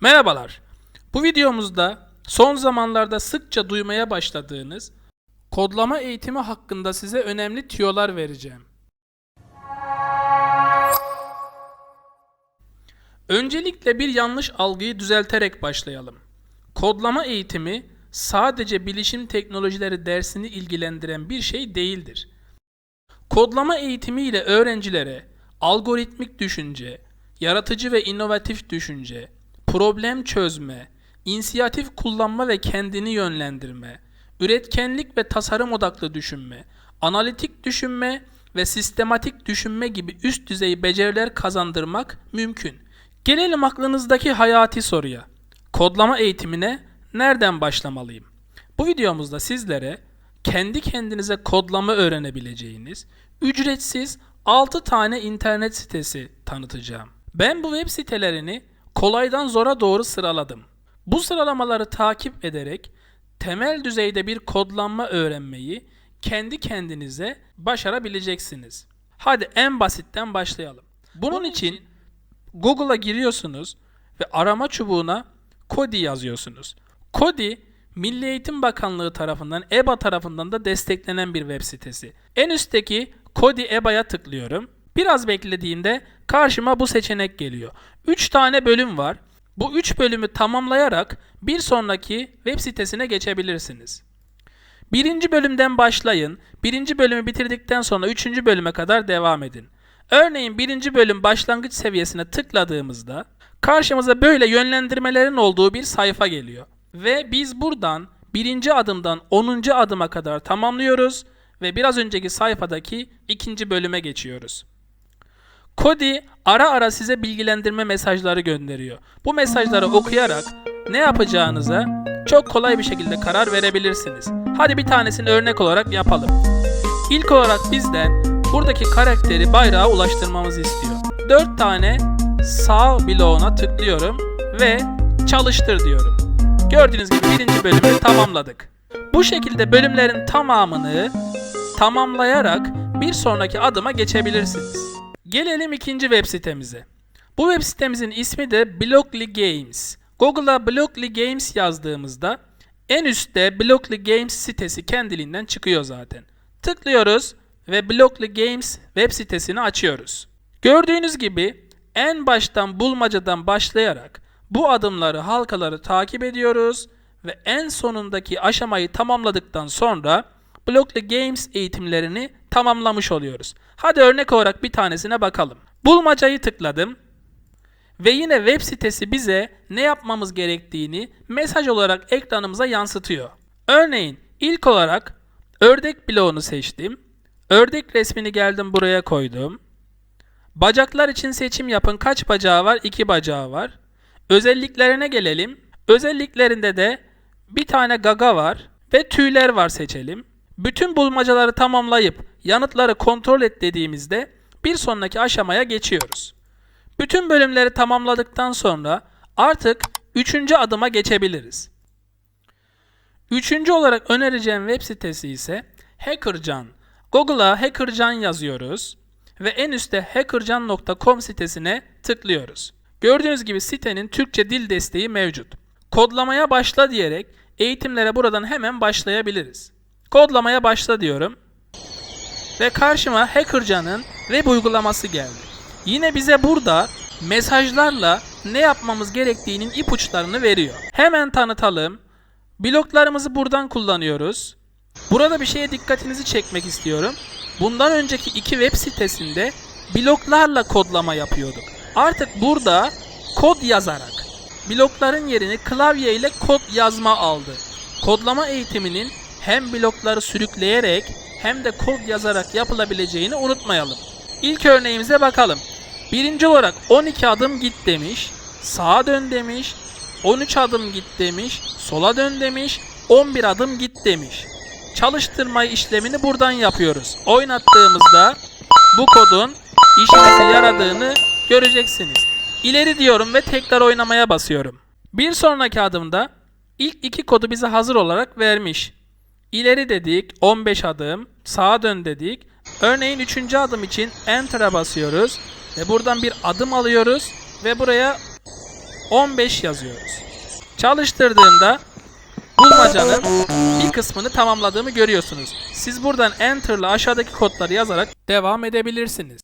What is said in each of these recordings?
Merhabalar. Bu videomuzda son zamanlarda sıkça duymaya başladığınız kodlama eğitimi hakkında size önemli tüyolar vereceğim. Öncelikle bir yanlış algıyı düzelterek başlayalım. Kodlama eğitimi sadece bilişim teknolojileri dersini ilgilendiren bir şey değildir. Kodlama eğitimi ile öğrencilere algoritmik düşünce, yaratıcı ve inovatif düşünce, problem çözme, inisiyatif kullanma ve kendini yönlendirme, üretkenlik ve tasarım odaklı düşünme, analitik düşünme ve sistematik düşünme gibi üst düzey beceriler kazandırmak mümkün. Gelelim aklınızdaki hayati soruya. Kodlama eğitimine nereden başlamalıyım? Bu videomuzda sizlere kendi kendinize kodlama öğrenebileceğiniz ücretsiz 6 tane internet sitesi tanıtacağım. Ben bu web sitelerini kolaydan zora doğru sıraladım. Bu sıralamaları takip ederek temel düzeyde bir kodlanma öğrenmeyi kendi kendinize başarabileceksiniz. Hadi en basitten başlayalım. Bunun için Google'a giriyorsunuz ve arama çubuğuna Kodi yazıyorsunuz. Kodi Milli Eğitim Bakanlığı tarafından EBA tarafından da desteklenen bir web sitesi. En üstteki Kodi EBA'ya tıklıyorum. Biraz beklediğimde karşıma bu seçenek geliyor. 3 tane bölüm var. Bu 3 bölümü tamamlayarak bir sonraki web sitesine geçebilirsiniz. Birinci bölümden başlayın. Birinci bölümü bitirdikten sonra üçüncü bölüme kadar devam edin. Örneğin birinci bölüm başlangıç seviyesine tıkladığımızda karşımıza böyle yönlendirmelerin olduğu bir sayfa geliyor. Ve biz buradan birinci adımdan 10. adıma kadar tamamlıyoruz ve biraz önceki sayfadaki ikinci bölüme geçiyoruz. Kodi ara ara size bilgilendirme mesajları gönderiyor. Bu mesajları okuyarak ne yapacağınıza çok kolay bir şekilde karar verebilirsiniz. Hadi bir tanesini örnek olarak yapalım. İlk olarak bizden buradaki karakteri bayrağa ulaştırmamızı istiyor. 4 tane sağ bloğuna tıklıyorum ve çalıştır diyorum. Gördüğünüz gibi birinci bölümü tamamladık. Bu şekilde bölümlerin tamamını tamamlayarak bir sonraki adıma geçebilirsiniz. Gelelim ikinci web sitemize. Bu web sitemizin ismi de Blockly Games. Google'a Blockly Games yazdığımızda en üstte Blockly Games sitesi kendiliğinden çıkıyor zaten. Tıklıyoruz ve Blockly Games web sitesini açıyoruz. Gördüğünüz gibi en baştan bulmacadan başlayarak bu adımları, halkaları takip ediyoruz ve en sonundaki aşamayı tamamladıktan sonra Blockly Games eğitimlerini tamamlamış oluyoruz. Hadi örnek olarak bir tanesine bakalım. Bulmacayı tıkladım ve yine web sitesi bize ne yapmamız gerektiğini mesaj olarak ekranımıza yansıtıyor. Örneğin ilk olarak ördek bloğunu seçtim. Ördek resmini geldim buraya koydum. Bacaklar için seçim yapın. Kaç bacağı var? 2 bacağı var. Özelliklerine gelelim. Özelliklerinde de bir tane gaga var ve tüyler var seçelim. Bütün bulmacaları tamamlayıp yanıtları kontrol et dediğimizde bir sonraki aşamaya geçiyoruz. Bütün bölümleri tamamladıktan sonra artık üçüncü adıma geçebiliriz. Üçüncü olarak önereceğim web sitesi ise Hackercan. Google'a Hackercan yazıyoruz ve en üstte hackercan.com sitesine tıklıyoruz. Gördüğünüz gibi sitenin Türkçe dil desteği mevcut. Kodlamaya başla diyerek eğitimlere buradan hemen başlayabiliriz. Kodlamaya başla diyorum. Ve karşıma Hackercan'ın web uygulaması geldi. Yine bize burada mesajlarla ne yapmamız gerektiğinin ipuçlarını veriyor. Hemen tanıtalım. Bloklarımızı buradan kullanıyoruz. Burada bir şeye dikkatinizi çekmek istiyorum. Bundan önceki iki web sitesinde bloklarla kodlama yapıyorduk. Artık burada kod yazarak blokların yerini klavye ile kod yazma aldı. Kodlama eğitiminin hem blokları sürükleyerek hem de kod yazarak yapılabileceğini unutmayalım. İlk örneğimize bakalım. Birinci olarak 12 adım git demiş, sağa dön demiş, 13 adım git demiş, sola dön demiş, 11 adım git demiş. Çalıştırma işlemini buradan yapıyoruz. Oynattığımızda bu kodun işimize yaradığını göreceksiniz. İleri diyorum ve tekrar oynamaya basıyorum. Bir sonraki adımda ilk iki kodu bize hazır olarak vermiş. İleri dedik 15 adım, sağa dön dedik. Örneğin 3. adım için Enter'a basıyoruz ve buradan bir adım alıyoruz ve buraya 15 yazıyoruz. Çalıştırdığımda bulmacanın bir kısmını tamamladığımı görüyorsunuz. Siz buradan Enter ile aşağıdaki kodları yazarak devam edebilirsiniz.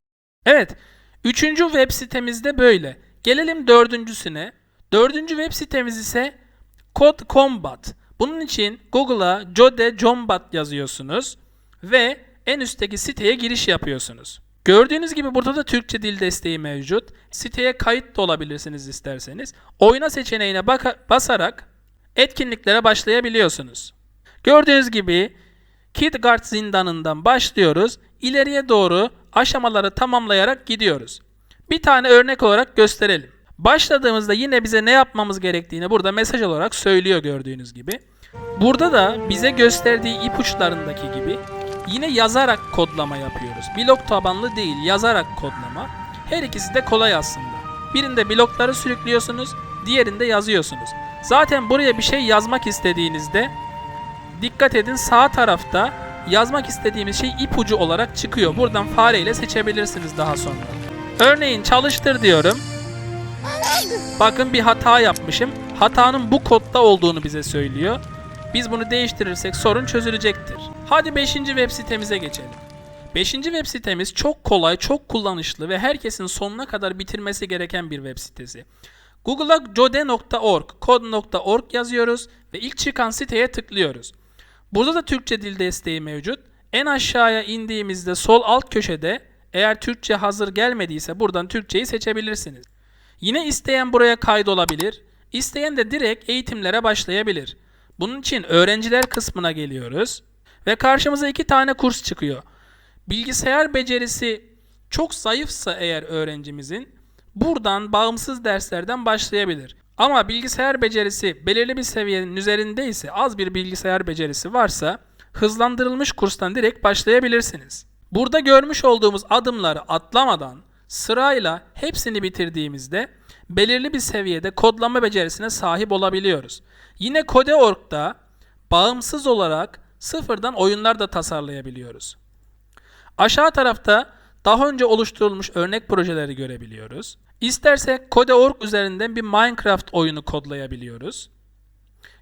Evet, üçüncü web sitemizde böyle. Gelelim dördüncüsüne. Dördüncü web sitemiz ise Code Combat. Bunun için Google'a Jode Combat yazıyorsunuz ve en üstteki siteye giriş yapıyorsunuz. Gördüğünüz gibi burada da Türkçe dil desteği mevcut. Siteye kayıt da olabilirsiniz isterseniz. Oyna seçeneğine basarak etkinliklere başlayabiliyorsunuz. Gördüğünüz gibi Kidgard zindanından başlıyoruz. İleriye doğru aşamaları tamamlayarak gidiyoruz. Bir tane örnek olarak gösterelim. Başladığımızda yine bize ne yapmamız gerektiğini burada mesaj olarak söylüyor gördüğünüz gibi. Burada da bize gösterdiği ipuçlarındaki gibi yine yazarak kodlama yapıyoruz. Blok tabanlı değil, yazarak kodlama. Her ikisi de kolay aslında. Birinde blokları sürüklüyorsunuz, diğerinde yazıyorsunuz. Zaten buraya bir şey yazmak istediğinizde dikkat edin sağ tarafta yazmak istediğimiz şey ipucu olarak çıkıyor. Buradan fareyle seçebilirsiniz daha sonra. Örneğin çalıştır diyorum. Bakın bir hata yapmışım. Hatanın bu kodda olduğunu bize söylüyor. Biz bunu değiştirirsek sorun çözülecektir. Hadi 5. web sitemize geçelim. 5. web sitemiz çok kolay, çok kullanışlı ve herkesin sonuna kadar bitirmesi gereken bir web sitesi. Google'a jode.org, kod.org yazıyoruz ve ilk çıkan siteye tıklıyoruz. Burada da Türkçe dil desteği mevcut. En aşağıya indiğimizde sol alt köşede eğer Türkçe hazır gelmediyse buradan Türkçeyi seçebilirsiniz. Yine isteyen buraya kaydolabilir. İsteyen de direkt eğitimlere başlayabilir. Bunun için öğrenciler kısmına geliyoruz ve karşımıza iki tane kurs çıkıyor. Bilgisayar becerisi çok zayıfsa eğer öğrencimizin buradan bağımsız derslerden başlayabilir. Ama bilgisayar becerisi belirli bir seviyenin üzerindeyse az bir bilgisayar becerisi varsa hızlandırılmış kurstan direkt başlayabilirsiniz. Burada görmüş olduğumuz adımları atlamadan sırayla hepsini bitirdiğimizde belirli bir seviyede kodlama becerisine sahip olabiliyoruz. Yine Code.org'da bağımsız olarak sıfırdan oyunlar da tasarlayabiliyoruz. Aşağı tarafta daha önce oluşturulmuş örnek projeleri görebiliyoruz. İstersek Code.org üzerinden bir Minecraft oyunu kodlayabiliyoruz.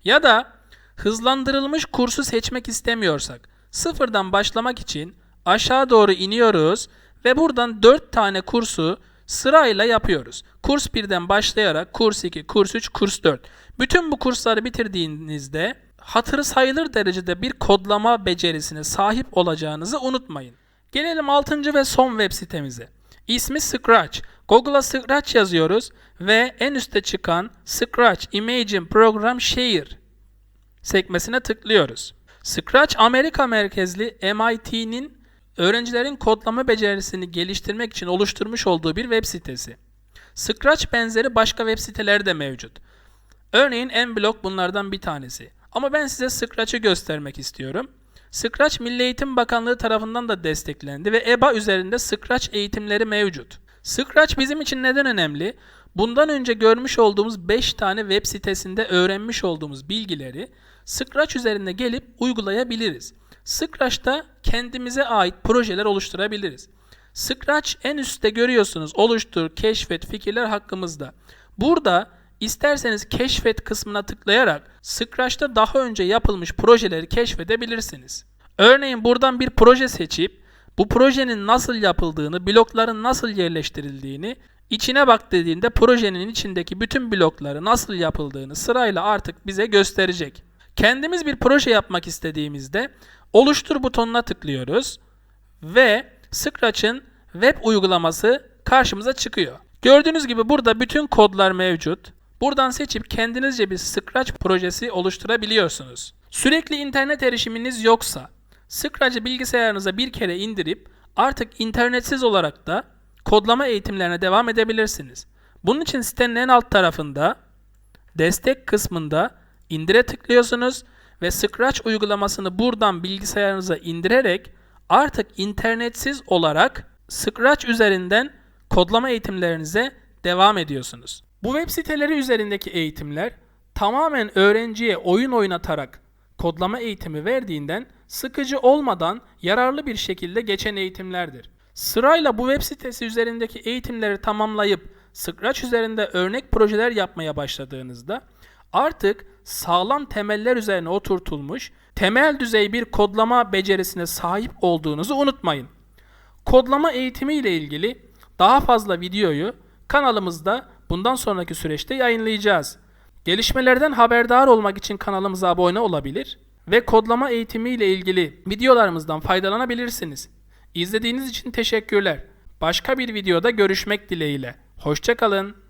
Ya da hızlandırılmış kursu seçmek istemiyorsak sıfırdan başlamak için aşağı doğru iniyoruz ve buradan 4 tane kursu sırayla yapıyoruz. Kurs 1'den başlayarak kurs 2, kurs 3, kurs 4. Bütün bu kursları bitirdiğinizde hatırı sayılır derecede bir kodlama becerisine sahip olacağınızı unutmayın. Gelelim 6. ve son web sitemize. İsmi Scratch. Google'a Scratch yazıyoruz ve en üstte çıkan Scratch Imagine Program Share sekmesine tıklıyoruz. Scratch Amerika merkezli MIT'nin öğrencilerin kodlama becerisini geliştirmek için oluşturmuş olduğu bir web sitesi. Scratch benzeri başka web siteleri de mevcut. Örneğin Mblock bunlardan bir tanesi. Ama ben size Scratch'ı göstermek istiyorum. Scratch Milli Eğitim Bakanlığı tarafından da desteklendi ve EBA üzerinde Scratch eğitimleri mevcut. Scratch bizim için neden önemli? Bundan önce görmüş olduğumuz 5 tane web sitesinde öğrenmiş olduğumuz bilgileri Scratch üzerinde gelip uygulayabiliriz. Scratch'ta kendimize ait projeler oluşturabiliriz. Scratch en üstte görüyorsunuz oluştur, keşfet, fikirler hakkımızda. Burada isterseniz keşfet kısmına tıklayarak Scratch'ta daha önce yapılmış projeleri keşfedebilirsiniz. Örneğin buradan bir proje seçip bu projenin nasıl yapıldığını, blokların nasıl yerleştirildiğini, içine bak dediğinde projenin içindeki bütün blokları nasıl yapıldığını sırayla artık bize gösterecek. Kendimiz bir proje yapmak istediğimizde oluştur butonuna tıklıyoruz ve Scratch'ın web uygulaması karşımıza çıkıyor. Gördüğünüz gibi burada bütün kodlar mevcut. Buradan seçip kendinizce bir Scratch projesi oluşturabiliyorsunuz. Sürekli internet erişiminiz yoksa Scratch'ı bilgisayarınıza bir kere indirip artık internetsiz olarak da kodlama eğitimlerine devam edebilirsiniz. Bunun için sitenin en alt tarafında destek kısmında indire tıklıyorsunuz ve Scratch uygulamasını buradan bilgisayarınıza indirerek artık internetsiz olarak Scratch üzerinden kodlama eğitimlerinize devam ediyorsunuz. Bu web siteleri üzerindeki eğitimler tamamen öğrenciye oyun oynatarak kodlama eğitimi verdiğinden sıkıcı olmadan yararlı bir şekilde geçen eğitimlerdir. Sırayla bu web sitesi üzerindeki eğitimleri tamamlayıp Scratch üzerinde örnek projeler yapmaya başladığınızda artık sağlam temeller üzerine oturtulmuş temel düzey bir kodlama becerisine sahip olduğunuzu unutmayın. Kodlama eğitimi ile ilgili daha fazla videoyu kanalımızda bundan sonraki süreçte yayınlayacağız. Gelişmelerden haberdar olmak için kanalımıza abone olabilir ve kodlama eğitimi ile ilgili videolarımızdan faydalanabilirsiniz. İzlediğiniz için teşekkürler. Başka bir videoda görüşmek dileğiyle. Hoşçakalın.